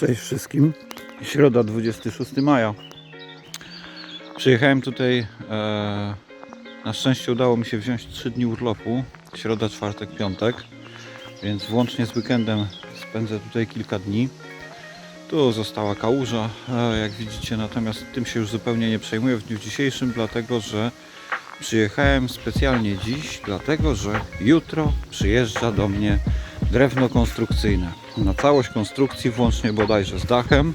Cześć wszystkim. Środa 26 maja. Przyjechałem tutaj. E, na szczęście udało mi się wziąć 3 dni urlopu. Środa, czwartek, piątek. Więc włącznie z weekendem spędzę tutaj kilka dni. Tu została kałuża, e, jak widzicie, natomiast tym się już zupełnie nie przejmuję w dniu dzisiejszym, dlatego że przyjechałem specjalnie dziś, dlatego że jutro przyjeżdża do mnie drewno konstrukcyjne. Na całość konstrukcji, włącznie bodajże z dachem.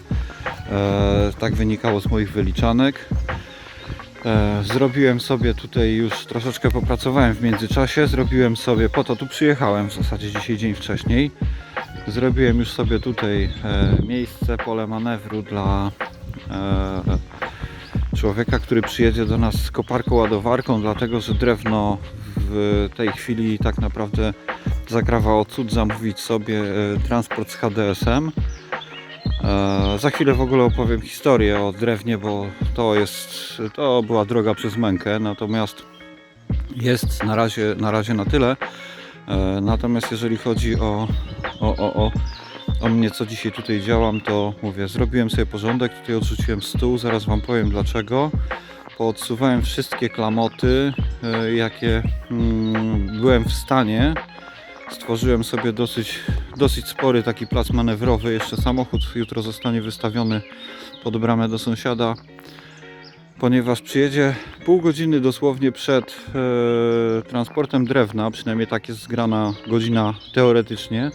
E, tak wynikało z moich wyliczanek. E, zrobiłem sobie tutaj już troszeczkę popracowałem w międzyczasie. Zrobiłem sobie, po to tu przyjechałem w zasadzie dzisiaj dzień wcześniej. Zrobiłem już sobie tutaj e, miejsce, pole manewru dla e, człowieka, który przyjedzie do nas z koparką ładowarką, dlatego że drewno w tej chwili tak naprawdę zagrawa cud zamówić sobie e, transport z HDS-em. E, za chwilę w ogóle opowiem historię o drewnie, bo to jest, to była droga przez mękę, natomiast jest na razie na, razie na tyle. E, natomiast jeżeli chodzi o, o, o, o, o mnie, co dzisiaj tutaj działam, to mówię, zrobiłem sobie porządek, tutaj odrzuciłem stół, zaraz Wam powiem dlaczego. Poodsuwałem wszystkie klamoty, jakie mm, byłem w stanie. Stworzyłem sobie dosyć, dosyć spory taki plac manewrowy. Jeszcze samochód jutro zostanie wystawiony pod bramę do sąsiada, ponieważ przyjedzie pół godziny dosłownie przed e, transportem drewna, przynajmniej tak jest zgrana godzina teoretycznie.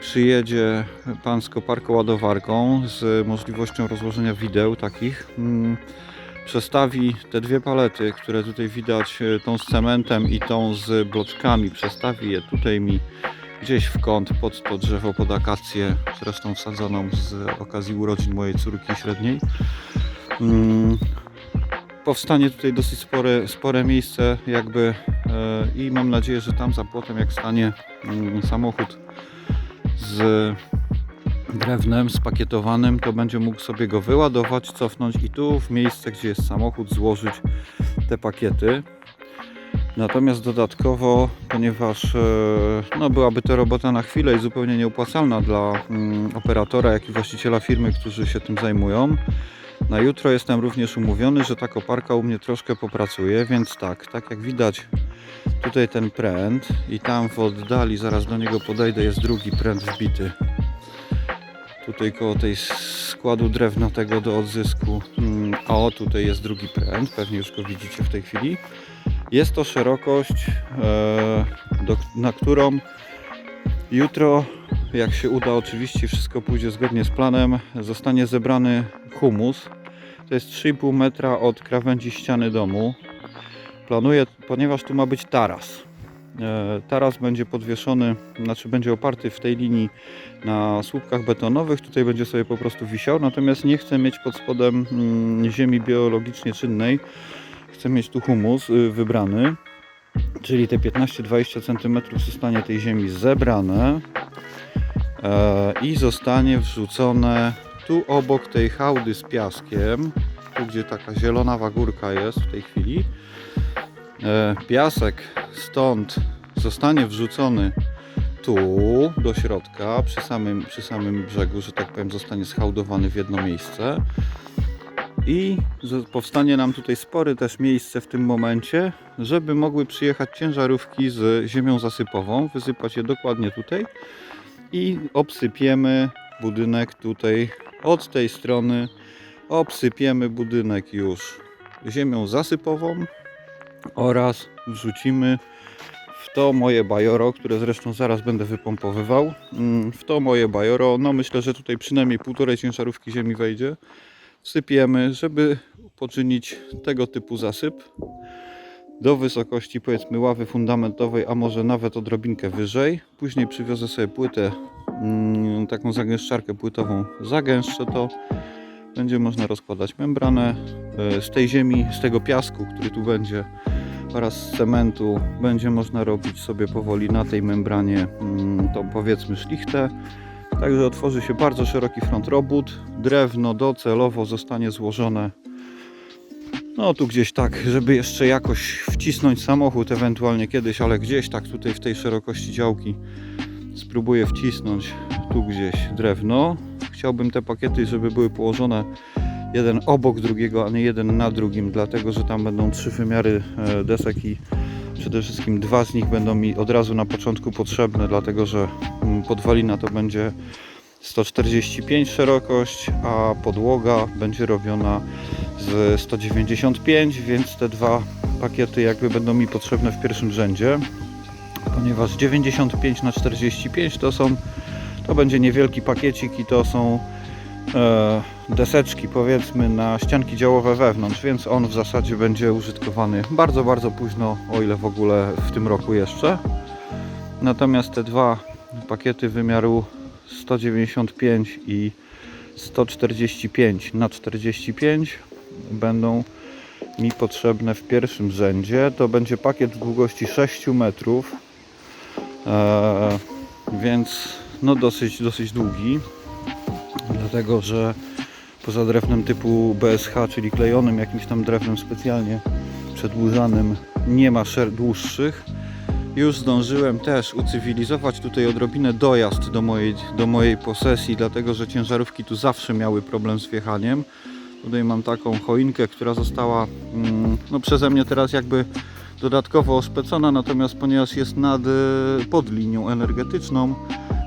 Przyjedzie pan z koparką ładowarką z możliwością rozłożenia wideł takich. Mm, przestawi te dwie palety, które tutaj widać, e, tą z cementem i tą z bloczkami, przestawi je tutaj mi gdzieś w kąt pod to drzewo, pod akację, zresztą wsadzoną z okazji urodzin mojej córki średniej. Mm, Powstanie tutaj dosyć spore, spore miejsce jakby e, i mam nadzieję, że tam za płotem jak stanie mm, samochód z drewnem spakietowanym, to będzie mógł sobie go wyładować, cofnąć i tu w miejsce, gdzie jest samochód, złożyć te pakiety. Natomiast dodatkowo, ponieważ e, no, byłaby to robota na chwilę i zupełnie nieopłacalna dla mm, operatora, jak i właściciela firmy, którzy się tym zajmują, na jutro jestem również umówiony, że ta koparka u mnie troszkę popracuje, więc tak, tak jak widać tutaj ten pręt i tam w oddali, zaraz do niego podejdę, jest drugi pręt wbity tutaj koło tej składu drewna tego do odzysku. Mm, o, tutaj jest drugi pręt, pewnie już go widzicie w tej chwili. Jest to szerokość, e, na którą jutro, jak się uda, oczywiście wszystko pójdzie zgodnie z planem, zostanie zebrany humus. To jest 3,5 metra od krawędzi ściany domu. Planuję, ponieważ tu ma być taras. E, Taras będzie podwieszony, znaczy będzie oparty w tej linii na słupkach betonowych. Tutaj będzie sobie po prostu wisiał, natomiast nie chcę mieć pod spodem mm, ziemi biologicznie czynnej. Chcę mieć tu humus y, wybrany, czyli te 15-20 cm zostanie tej ziemi zebrane e, i zostanie wrzucone tu obok tej hałdy z piaskiem, tu gdzie taka zielona wagórka jest w tej chwili. E, Piasek stąd zostanie wrzucony tu do środka, przy samym, przy samym brzegu, że tak powiem, zostanie schałdowany w jedno miejsce. I powstanie nam tutaj spory też miejsce w tym momencie, żeby mogły przyjechać ciężarówki z ziemią zasypową, wysypać je dokładnie tutaj i obsypiemy budynek tutaj od tej strony. Obsypiemy budynek już ziemią zasypową, oraz wrzucimy w to moje bajoro, które zresztą zaraz będę wypompowywał. Mm, W to moje bajoro, no myślę, że tutaj przynajmniej półtorej ciężarówki ziemi wejdzie. Wsypiemy, żeby poczynić tego typu zasyp do wysokości powiedzmy ławy fundamentowej, a może nawet odrobinkę wyżej. Później przywiozę sobie płytę, mm, taką zagęszczarkę płytową, zagęszczę to. Będzie można rozkładać membranę e, z tej ziemi, z tego piasku, który tu będzie oraz z cementu będzie można robić sobie powoli na tej membranie mm, tą powiedzmy szlichtę. Także otworzy się bardzo szeroki front robót. Drewno docelowo zostanie złożone no tu gdzieś tak, żeby jeszcze jakoś wcisnąć samochód ewentualnie kiedyś, ale gdzieś tak tutaj w tej szerokości działki spróbuję wcisnąć tu gdzieś drewno. chciałbym te pakiety, żeby były położone jeden obok drugiego, a nie jeden na drugim, dlatego że tam będą trzy wymiary e, desek i przede wszystkim dwa z nich będą mi od razu na początku potrzebne, dlatego że mm, podwalina to będzie 145 szerokość, a podłoga będzie robiona z 195, więc te dwa pakiety jakby będą mi potrzebne w pierwszym rzędzie, ponieważ 95 na 45 to są to będzie niewielki pakiecik i to są deseczki powiedzmy na ścianki działowe wewnątrz, więc on w zasadzie będzie użytkowany bardzo, bardzo późno, o ile w ogóle w tym roku jeszcze. Natomiast te dwa pakiety wymiaru 195 i 145 na 45 będą mi potrzebne w pierwszym rzędzie. To będzie pakiet długości 6 metrów, e, więc no dosyć, dosyć długi, dlatego że poza drewnem typu BSH, czyli klejonym jakimś tam drewnem specjalnie przedłużanym, nie ma szer dłuższych. Już zdążyłem też ucywilizować tutaj odrobinę dojazd do mojej, do mojej posesji, dlatego że ciężarówki tu zawsze miały problem z wjechaniem. Tutaj mam taką choinkę, która została mm, no, przeze mnie teraz jakby dodatkowo oszpecona, natomiast ponieważ jest nad, e, pod linią energetyczną,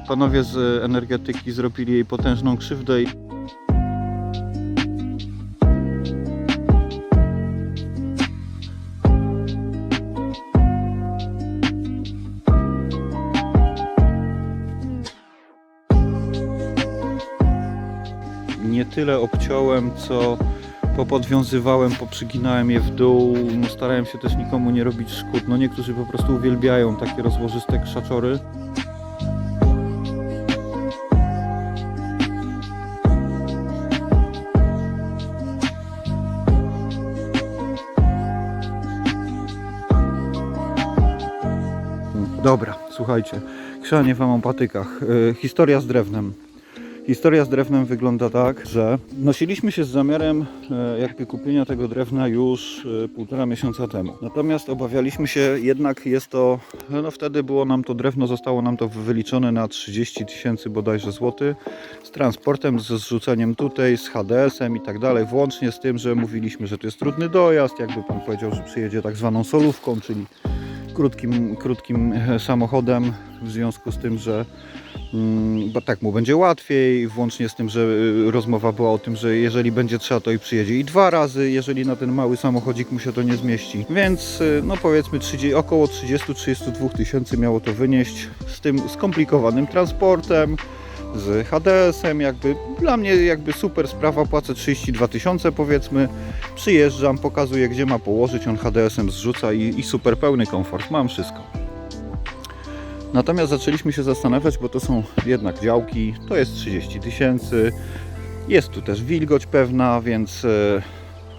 panowie z energetyki zrobili jej potężną krzywdę nie tyle obciąłem, co popodwiązywałem, poprzyginałem je w dół. No, starałem się też nikomu nie robić szkód. No niektórzy po prostu uwielbiają takie rozłożyste krzaczory. Słuchajcie, krzanie wam o patykach. Yy, historia z drewnem. Historia z drewnem wygląda tak, że nosiliśmy się z zamiarem e, jakby kupienia tego drewna już e, półtora miesiąca temu. Natomiast obawialiśmy się, jednak jest to, no wtedy było nam to drewno, zostało nam to wyliczone na 30 tysięcy bodajże złotych z transportem, ze zrzuceniem tutaj, z HDS-em i tak dalej, włącznie z tym, że mówiliśmy, że to jest trudny dojazd, jakby pan powiedział, że przyjedzie tak zwaną solówką, czyli krótkim, krótkim e, samochodem, w związku z tym, że mm, bo tak mu będzie łatwiej, włącznie z tym, że y, rozmowa była o tym, że jeżeli będzie trzeba, to i przyjedzie i dwa razy, jeżeli na ten mały samochodzik mu się to nie zmieści. Więc y, no powiedzmy 30, około 30-32 tysięcy miało to wynieść z tym skomplikowanym transportem, z HDS-em, jakby dla mnie jakby super sprawa, płacę 32 tysiące powiedzmy, przyjeżdżam, pokazuję gdzie ma położyć, on HDS-em zrzuca i, i super pełny komfort, mam wszystko. Natomiast zaczęliśmy się zastanawiać, bo to są jednak działki, to jest 30 tysięcy, jest tu też wilgoć pewna, więc e,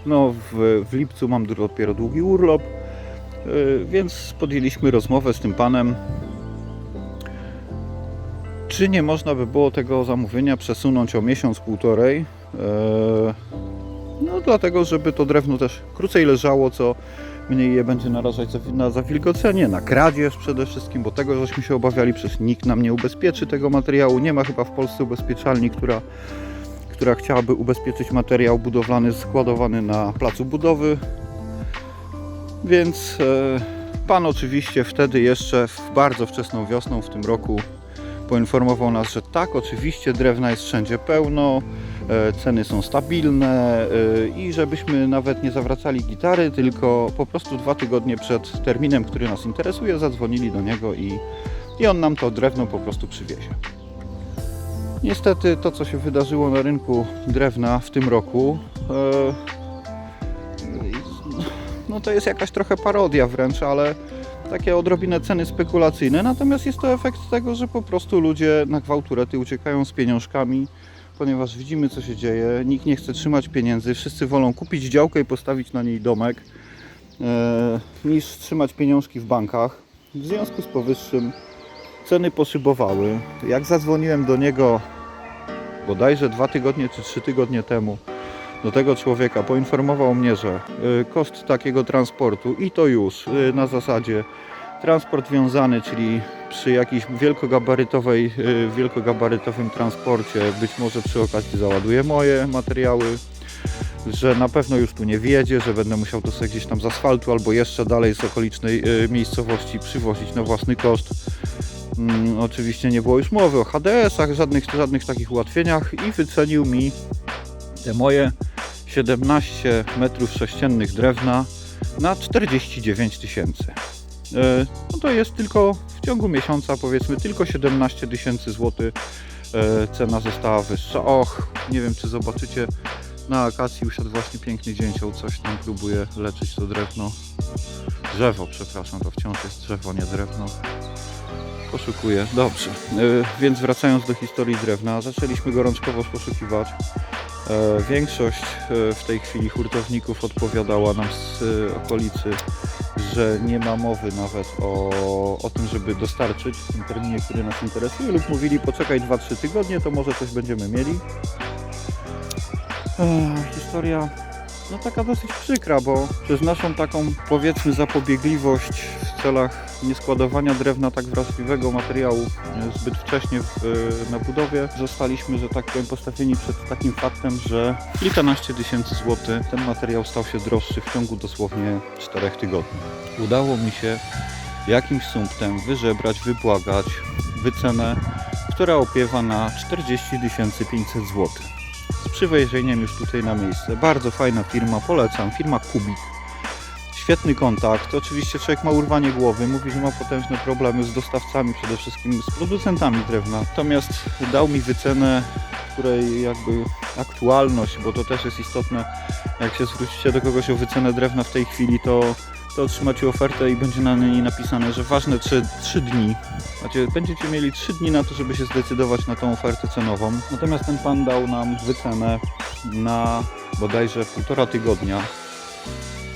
no, w, w lipcu mam dopiero długi urlop, e, więc podjęliśmy rozmowę z tym panem, czy nie można by było tego zamówienia przesunąć o miesiąc, półtorej. E, No dlatego, żeby to drewno też krócej leżało, co mniej je będzie narażać na zawilgocenie, na kradzież przede wszystkim, bo tego żeśmy się obawiali, przecież nikt nam nie ubezpieczy tego materiału. Nie ma chyba w Polsce ubezpieczalni, która, która chciałaby ubezpieczyć materiał budowlany składowany na placu budowy. Więc e, pan oczywiście wtedy jeszcze w bardzo wczesną wiosną w tym roku poinformował nas, że tak, oczywiście drewna jest wszędzie pełno, e, ceny są stabilne e, i żebyśmy nawet nie zawracali gitary, tylko po prostu dwa tygodnie przed terminem, który nas interesuje, zadzwonili do niego i, i on nam to drewno po prostu przywiezie. Niestety to, co się wydarzyło na rynku drewna w tym roku, e, no to jest jakaś trochę parodia wręcz, ale takie odrobinę ceny spekulacyjne, natomiast jest to efekt tego, że po prostu ludzie na gwałturety uciekają z pieniążkami, ponieważ widzimy co się dzieje, nikt nie chce trzymać pieniędzy, wszyscy wolą kupić działkę i postawić na niej domek, e, niż trzymać pieniążki w bankach. W związku z powyższym ceny poszybowały. Jak zadzwoniłem do niego bodajże dwa tygodnie czy trzy tygodnie temu, do tego człowieka, poinformował mnie, że y, koszt takiego transportu i to już y, na zasadzie Transport wiązany, czyli przy jakiejś wielkogabarytowej, y, wielkogabarytowym transporcie, być może przy okazji załaduję moje materiały, że na pewno już tu nie wjedzie, że będę musiał to sobie gdzieś tam z asfaltu albo jeszcze dalej z okolicznej miejscowości przywozić na własny koszt. Mm, oczywiście nie było już mowy o HDS-ach, żadnych, żadnych takich ułatwieniach i wycenił mi te moje 17 metrów sześciennych drewna na 49 tysięcy. E, No to jest tylko w ciągu miesiąca powiedzmy tylko 17 tysięcy złotych e, cena została wyższa. Och, nie wiem czy zobaczycie na akacji usiadł właśnie piękny dzięcioł, coś tam próbuje leczyć to drewno. Drzewo, przepraszam, to wciąż jest drzewo, nie drewno. Poszukuję. Dobrze. E, Więc wracając do historii drewna, zaczęliśmy gorączkowo poszukiwać. E, Większość e, w tej chwili hurtowników odpowiadała nam z e, okolicy, że nie ma mowy nawet o, o tym, żeby dostarczyć w tym terminie, który nas interesuje, lub mówili poczekaj 2-3 tygodnie, to może coś będziemy mieli. Historia no taka dosyć przykra, bo przez naszą taką powiedzmy zapobiegliwość w celach nieskładowania drewna tak wrażliwego materiału e, zbyt wcześnie w, e, na budowie zostaliśmy, że tak powiem, postawieni przed takim faktem, że kilkanaście tysięcy złotych ten materiał stał się droższy w ciągu dosłownie czterech tygodni. Udało mi się jakimś sumptem wyżebrać, wybłagać wycenę, która opiewa na 40 500 złotych z przywiezieniem już tutaj na miejsce. Bardzo fajna firma, polecam. Firma Kubik. Świetny kontakt. Oczywiście człowiek ma urwanie głowy, mówi, że ma potężne problemy z dostawcami, przede wszystkim z producentami drewna. Natomiast dał mi wycenę, której jakby aktualność, bo to też jest istotne, jak się zwrócicie do kogoś o wycenę drewna w tej chwili, to, to otrzymacie ofertę i będzie na niej napisane, że ważne 3, 3 dni. Znaczy, będziecie mieli 3 dni na to, żeby się zdecydować na tą ofertę cenową. Natomiast ten pan dał nam wycenę na bodajże półtora tygodnia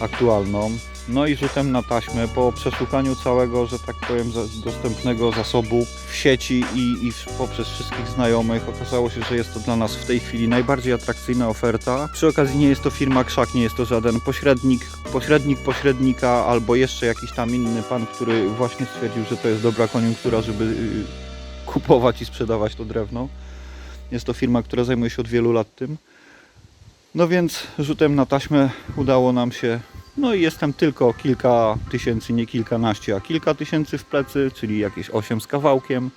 aktualną. No i rzutem na taśmę po przeszukaniu całego, że tak powiem, dostępnego zasobu w sieci i, i poprzez wszystkich znajomych okazało się, że jest to dla nas w tej chwili najbardziej atrakcyjna oferta. Przy okazji nie jest to firma Krzak, nie jest to żaden pośrednik, pośrednik pośrednika albo jeszcze jakiś tam inny pan, który właśnie stwierdził, że to jest dobra koniunktura, żeby y, kupować i sprzedawać to drewno. Jest to firma, która zajmuje się od wielu lat tym. No więc rzutem na taśmę udało nam się. No i jestem tylko kilka tysięcy, nie kilkanaście, a kilka tysięcy w plecy, czyli jakieś 8 z kawałkiem.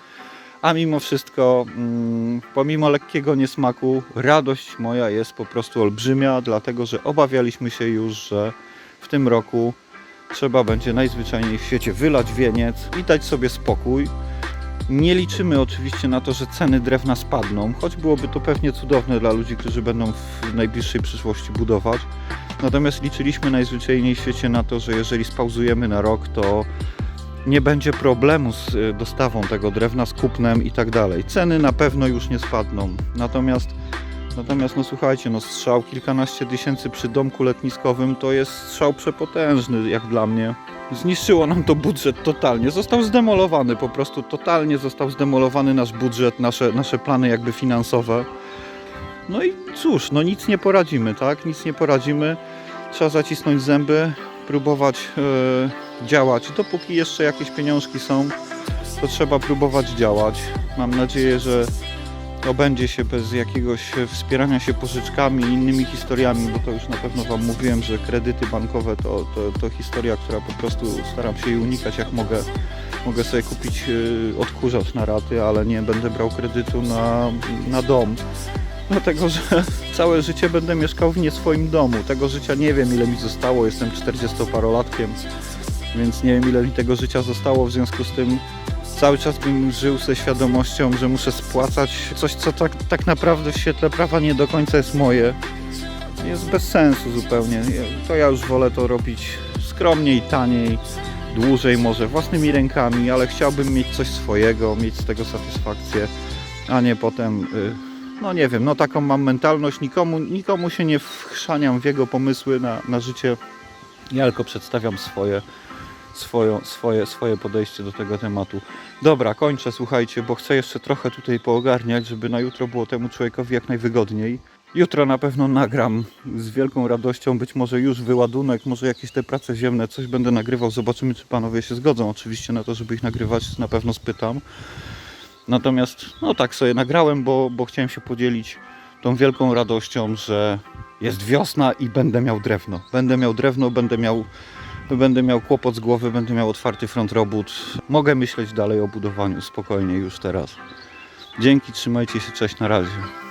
A mimo wszystko, mm, pomimo lekkiego niesmaku, radość moja jest po prostu olbrzymia, dlatego że obawialiśmy się już, że w tym roku trzeba będzie najzwyczajniej w świecie wylać wieniec i dać sobie spokój. Nie liczymy oczywiście na to, że ceny drewna spadną, choć byłoby to pewnie cudowne dla ludzi, którzy będą w najbliższej przyszłości budować. Natomiast liczyliśmy najzwyczajniej w świecie na to, że jeżeli spauzujemy na rok, to nie będzie problemu z y, dostawą tego drewna, z kupnem i tak dalej. Ceny na pewno już nie spadną. Natomiast Natomiast no słuchajcie, no strzał kilkanaście tysięcy przy domku letniskowym to jest strzał przepotężny jak dla mnie. Zniszczyło nam to budżet totalnie. Został zdemolowany po prostu, totalnie został zdemolowany nasz budżet, nasze, nasze plany jakby finansowe. No i cóż, no nic nie poradzimy, tak? Nic nie poradzimy. Trzeba zacisnąć zęby, próbować e, działać. Dopóki jeszcze jakieś pieniążki są, to trzeba próbować działać. Mam nadzieję, że obędzie się bez jakiegoś wspierania się pożyczkami i innymi historiami, bo to już na pewno Wam mówiłem, że kredyty bankowe to, to, to historia, która po prostu staram się jej unikać jak mogę. Mogę sobie kupić e, odkurzacz na raty, ale nie będę brał kredytu na, na dom. Dlatego, że całe życie będę mieszkał w nie swoim domu. Tego życia nie wiem ile mi zostało, jestem 40-parolatkiem, więc nie wiem ile mi tego życia zostało, w związku z tym cały czas bym żył ze świadomością, że muszę spłacać coś, co tak, tak naprawdę w świetle prawa nie do końca jest moje. Jest bez sensu zupełnie. To ja już wolę to robić skromniej, taniej, dłużej może, własnymi rękami, ale chciałbym mieć coś swojego, mieć z tego satysfakcję, a nie potem, y, no nie wiem, no taką mam mentalność, nikomu, nikomu się nie wchrzaniam w jego pomysły na, na życie, ja tylko przedstawiam swoje swoją, swoje, swoje podejście do tego tematu. Dobra, kończę, słuchajcie, bo chcę jeszcze trochę tutaj poogarniać, żeby na jutro było temu człowiekowi jak najwygodniej. Jutro na pewno nagram z wielką radością, być może już wyładunek, może jakieś te prace ziemne, coś będę nagrywał. Zobaczymy, czy panowie się zgodzą oczywiście na to, żeby ich nagrywać, na pewno spytam. Natomiast no tak sobie nagrałem, bo, bo chciałem się podzielić tą wielką radością, że jest wiosna i będę miał drewno. Będę miał drewno, będę miał, będę miał kłopot z głowy, będę miał otwarty front robót. Mogę myśleć dalej o budowaniu spokojnie już teraz. Dzięki, trzymajcie się, cześć, na razie.